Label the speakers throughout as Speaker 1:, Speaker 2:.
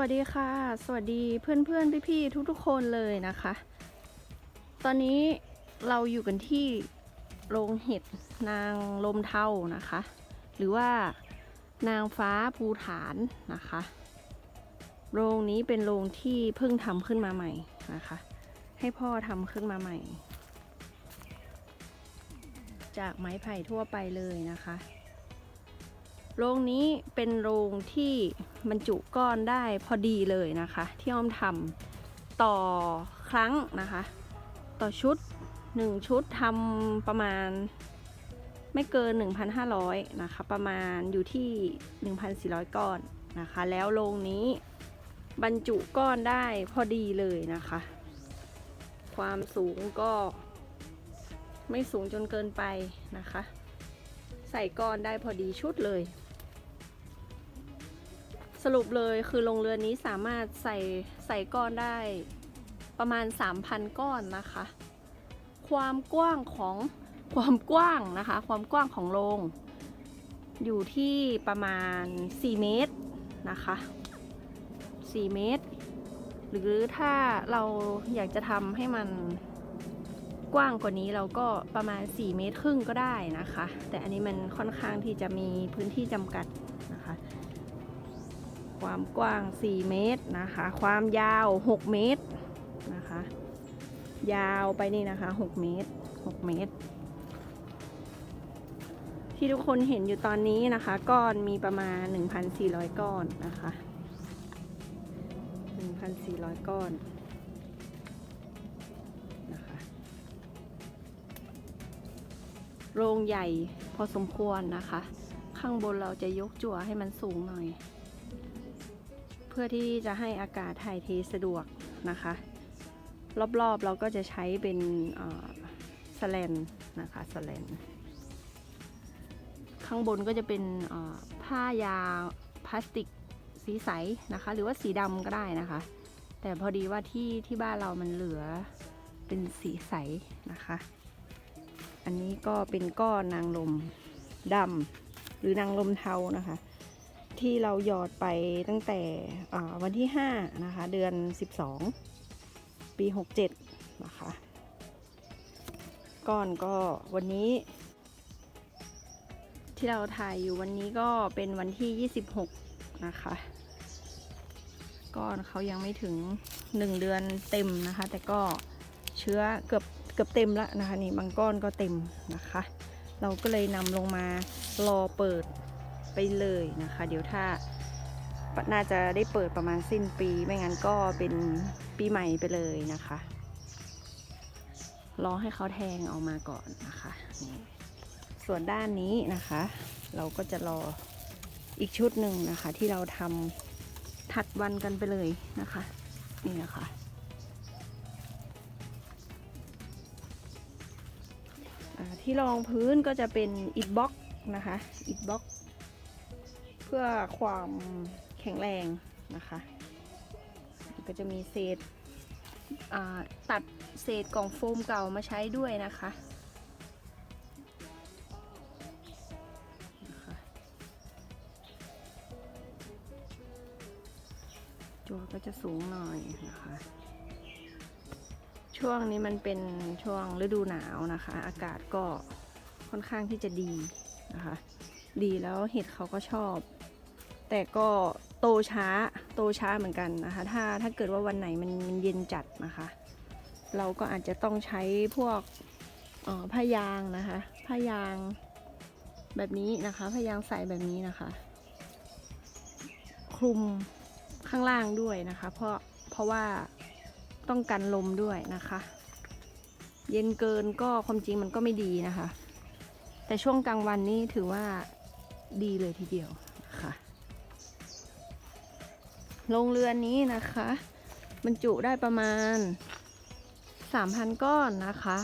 Speaker 1: วัสดีค่ะ สวัสดีเพื่อนๆพี่ๆทุกๆคนเลยนะคะ ตอนนี้เราอยู่กันที่โรงเห็ดนางลมเท่านะคะ หรือว่านางฟ้าภูฐานนะคะ โรงนี้เป็นโรงที่เพิ่งทำขึ้นมาใหม่นะคะ ให้พ่อทำขึ้นมาใหม่ จากไม้ไผ่ทั่วไปเลยนะคะ โรงนี้เป็นโรงที่ บรรจุก้อนได้พอดีเลยนะคะ ที่อ้อมทำต่อครั้งนะคะ ต่อชุด 1 ชุดทำประมาณไม่เกิน 1,500 นะคะ ประมาณอยู่ที่ 1,400 ก้อนนะคะ แล้วโรงนี้บรรจุก้อนได้พอดีเลยนะคะ ความสูงก็ไม่สูงจนเกินไปนะคะ ใส่ก้อนได้พอดีชุดเลย สรุปเลยคือโรงเรือนนี้สามารถใส่ใส่ก้อนได้ประมาณ 3,000 ก้อนนะคะ ความกว้างของความกว้างนะคะ ความกว้างของโรงอยู่ที่ประมาณ 4 เมตรนะคะ 4 เมตร หรือถ้าเราอยากจะทำให้มันกว้างกว่านี้เราก็ประมาณ 4 เมตรครึ่งก็ได้นะคะ แต่อันนี้มันค่อนข้างที่จะมีพื้นที่จำกัดนะคะ ความกว้าง 4 เมตรนะคะ ความยาว 6 เมตรนะคะ ยาวไปนี่นะคะ 6 เมตร 6 เมตร ที่ทุกคนเห็นอยู่ตอนนี้นะคะ ก้อนมีประมาณ 1,400 ก้อนนะคะ 1,400 ก้อนนะคะโรงใหญ่พอสมควรนะคะ ข้างบนเราจะยกจั่วให้มันสูงหน่อย พื่อที่จะให้อากาศถ่ายเทสะดวกนะคะ รอบๆเราก็จะใช้เป็นสแลนนะคะสแลนข้างบนก็จะเป็นผ้ายาพลาสติกสีใสนะคะ หรือว่าสีดำก็ได้นะคะ แต่พอดีว่าที่ที่บ้านเรามันเหลือเป็นสีใสนะคะ อันนี้ก็เป็นก้อนนางลมดำหรือนางลมเทานะคะ ที่เราหยอดไปตั้งแต่วันที่ 5 นะคะ เดือน 12 ปี 67 นะคะ ก้อนก็วันนี้ ที่เราถ่ายอยู่วันนี้ก็เป็นวันที่ 26 นะคะ ก้อนเขายังไม่ถึง 1 เดือนเต็มนะคะ แต่ก็เชื้อเกือบเกือบเต็มแล้วนะคะนี่บางก้อนก็เต็มนะคะ เราก็เลยนำลงมารอเปิด ไปเลยนะคะ เดี๋ยวถ้าน่าจะได้เปิดประมาณสิ้นปี ไม่งั้นก็เป็นปีใหม่ไปเลยนะคะ รอให้เขาแทงออกมาก่อนนะคะนี่ส่วนด้านนี้นะคะ เราก็จะรออีกชุดหนึ่งนะคะ ที่เราทำถัดวันกันไปเลยนะคะ นี่นะคะที่รองพื้นก็จะเป็นอิฐบล็อกนะคะอิฐบล็อก เพื่อความแข็งแรงนะคะ ก็จะมีเศษตัดเศษกล่องโฟมเก่ามาใช้ด้วยนะคะจัวก็จะสูงหน่อยนะคะ ช่วงนี้มันเป็นช่วงฤดูหนาวนะคะ อากาศก็ค่อนข้างที่จะดีนะคะ ดีแล้วเห็ดเขาก็ชอบ แต่ก็โตช้าโตช้าเหมือนกันนะคะ ถ้าถ้าเกิดว่าวันไหนมันมันเย็นจัดนะคะ เราก็อาจจะต้องใช้พวกออผ้ายางนะคะผ้ายางแบบนี้นะคะผ้ายางใส่แบบนี้นะคะ คลุมข้างล่างด้วยนะคะ เพราะเพราะว่าต้องกันลมด้วยนะคะ เย็นเกินก็ความจริงมันก็ไม่ดีนะคะ แต่ช่วงกลางวันนี้ถือว่าดีเลยทีเดียว โรงเรือนนี้นะคะ บรรจุได้ประมาณ 3,000 ก้อนนะคะ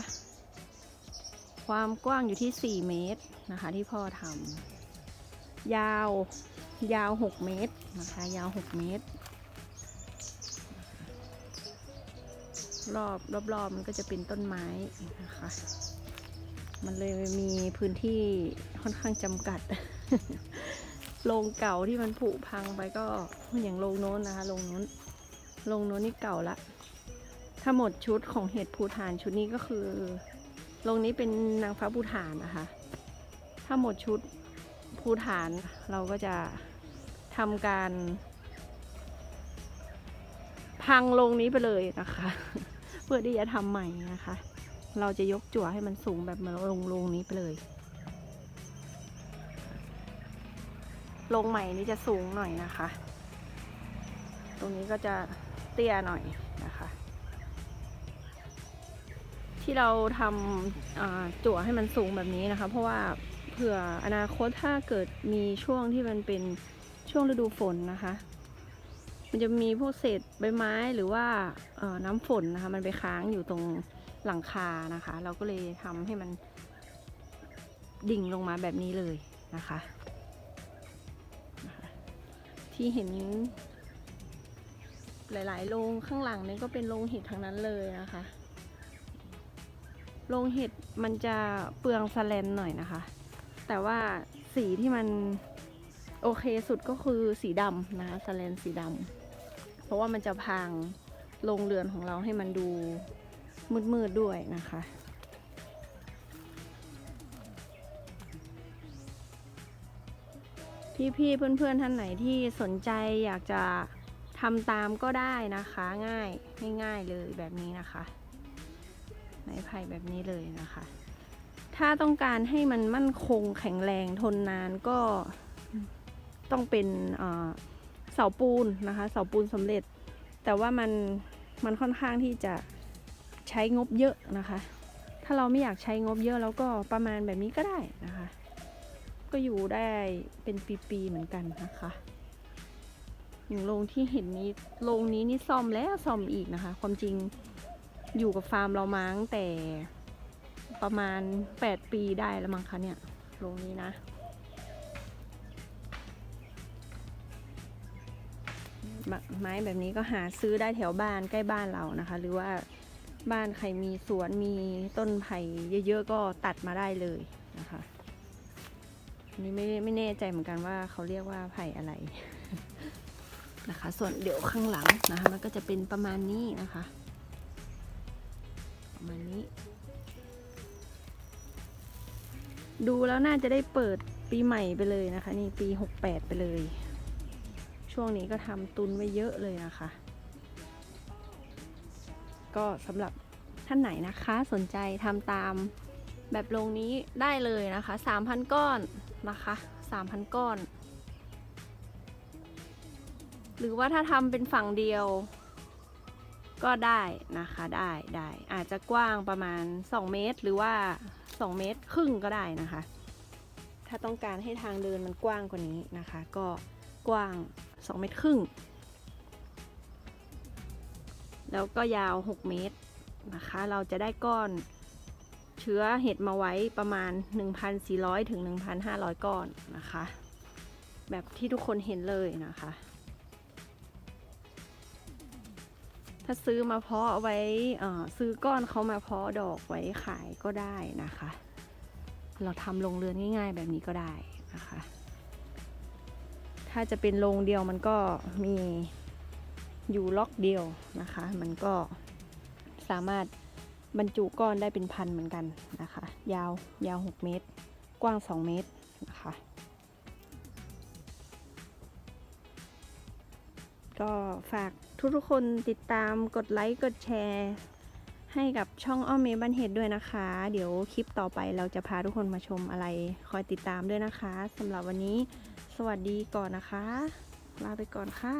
Speaker 1: ความกว้างอยู่ที่ 4 เมตรนะคะ ที่พ่อทำยาวยาว 6 เมตรนะคะ ยาว 6 เมตร รอบรอบรอบมันก็จะเป็นต้นไม้นะคะ มันเลยมีพื้นที่ค่อนข้างจำกัด โรงเก่าที่มันผุพังไปก็อย่างโรงโน้นนะคะโรงโน้นโรงโน้นนี่เก่าละถ้าหมดชุดของเห็ดภูฐานชุดนี้ก็คือโรงนี้เป็นนางฟ้าภูฐานนะคะ ถ้าหมดชุดภูฐานเราก็จะทำการ พังโรงนี้ไปเลยนะคะ เพื่อที่จะทำใหม่นะคะ เราจะยกจั่วให้มันสูงแบบเหมือนโรงโรงนี้ไปเลย โรงใหม่นี้จะสูงหน่อยนะคะ ตรงนี้ก็จะเตี้ยหน่อยนะคะ ที่เราทำจั่วให้มันสูงแบบนี้นะคะ เพราะว่าเผื่ออนาคตถ้าเกิดมีช่วงที่มันเป็นช่วงฤดูฝนนะคะ มันจะมีพวกเศษใบไม้หรือว่าน้ำฝนนะคะ มันไปค้างอยู่ตรงหลังคานะคะ เราก็เลยทำให้มันดิ่งลงมาแบบนี้เลยนะคะ ที่เห็น หลาย ๆ โรงข้างหลังนี่ก็เป็นโรงเห็ดทั้งนั้นเลยนะคะ โรงเห็ดมันจะเปลืองสแลนหน่อยนะคะ แต่ว่าสีที่มันโอเคสุดก็คือสีดำนะคะสแลนสีดำเพราะว่ามันจะพรางโรงเรือนของเราให้มันดูมืดๆด้วยนะคะ พี่ๆเพื่อนๆท่านไหนที่สนใจอยากจะทำตามก็ได้นะคะง่ายง่ายๆเลยแบบนี้นะคะไม้ไผ่แบบนี้เลยนะคะ ถ้าต้องการให้มันมั่นคงแข็งแรงทนนานก็ต้องเป็นเอ่อเสาปูนนะคะเสาปูนสำเร็จ แต่ว่ามันมันค่อนข้างที่จะใช้งบเยอะนะคะ ถ้าเราไม่อยากใช้งบเยอะเราก็ประมาณแบบนี้ก็ได้นะคะ ก็อยู่ได้เป็นปีๆเหมือนกันนะคะอย่างโรงที่เห็นนี้โรงนี้นี่ซ่อมแล้วซ่อมอีกนะคะ ความจริงอยู่กับฟาร์มเรามาตั้งแต่ประมาณ 8 ปีได้แล้วมั้งคะเนี่ยโรงนี้นะไม้แบบนี้ก็หาซื้อได้แถวบ้านใกล้บ้านเรานะคะ หรือว่าบ้านใครมีสวนมีต้นไผ่เยอะๆก็ตัดมาได้เลยนะคะ นนี้ไม่ไม่แน่ใจเหมือนกันว่าเขาเรียกว่าไผ่อะไรนะคะ ส่วนเดี๋ยวข้างหลังนะคะมันก็จะเป็นประมาณนี้นะคะ ประมาณนี้ ดูแล้วน่าจะได้เปิดปีใหม่ไปเลยนะคะ นี่ปี 68 ไปเลย ช่วงนี้ก็ทำตุนไว้เยอะเลยนะคะ ก็สำหรับท่านไหนนะคะสนใจทำตาม แบบลงนี้ได้เลยนะคะ 3,000 ก้อนนะคะ 3,000 ก้อน หรือว่าถ้าทำเป็นฝั่งเดียว ก็ได้นะคะได้ได้อาจจะกว้างประมาณ 2 เมตรหรือว่า 2 เมตรครึ่งก็ได้นะคะ ถ้าต้องการให้ทางเดินมันกว้างกว่านี้นะคะ ก็กว้าง 2 เมตรครึ่ง แล้วก็ยาว 6 เมตรนะคะ เราจะได้ก้อน เชื้อเห็ดมาไว้ประมาณ 1,400 ถึง 1,500 ก้อนนะคะ แบบที่ทุกคนเห็นเลยนะคะ ถ้าซื้อมาเพาะไว้ซื้อก้อนเขามาเพาะดอกไว้ขายก็ได้นะคะ เราทำโรงเรือนง่าย ๆ แบบนี้ก็ได้นะคะ ถ้าจะเป็นโรงเดียวมันก็มีอยู่ล็อกเดียวนะคะ มันก็สามารถ บรรจุก้อนได้เป็นพันเหมือนกันนะคะ ยาวยาว 6 เมตร กว้าง 2 เมตรนะคะ ก็ฝากทุกๆคนติดตามกดไลค์กดแชร์ให้กับช่องอ้อมเมบันเฮดด้วยนะคะ เดี๋ยวคลิปต่อไปเราจะพาทุกคนมาชมอะไร คอยติดตามด้วยนะคะสำหรับวันนี้ สวัสดีก่อนนะคะ ลาไปก่อนค่ะ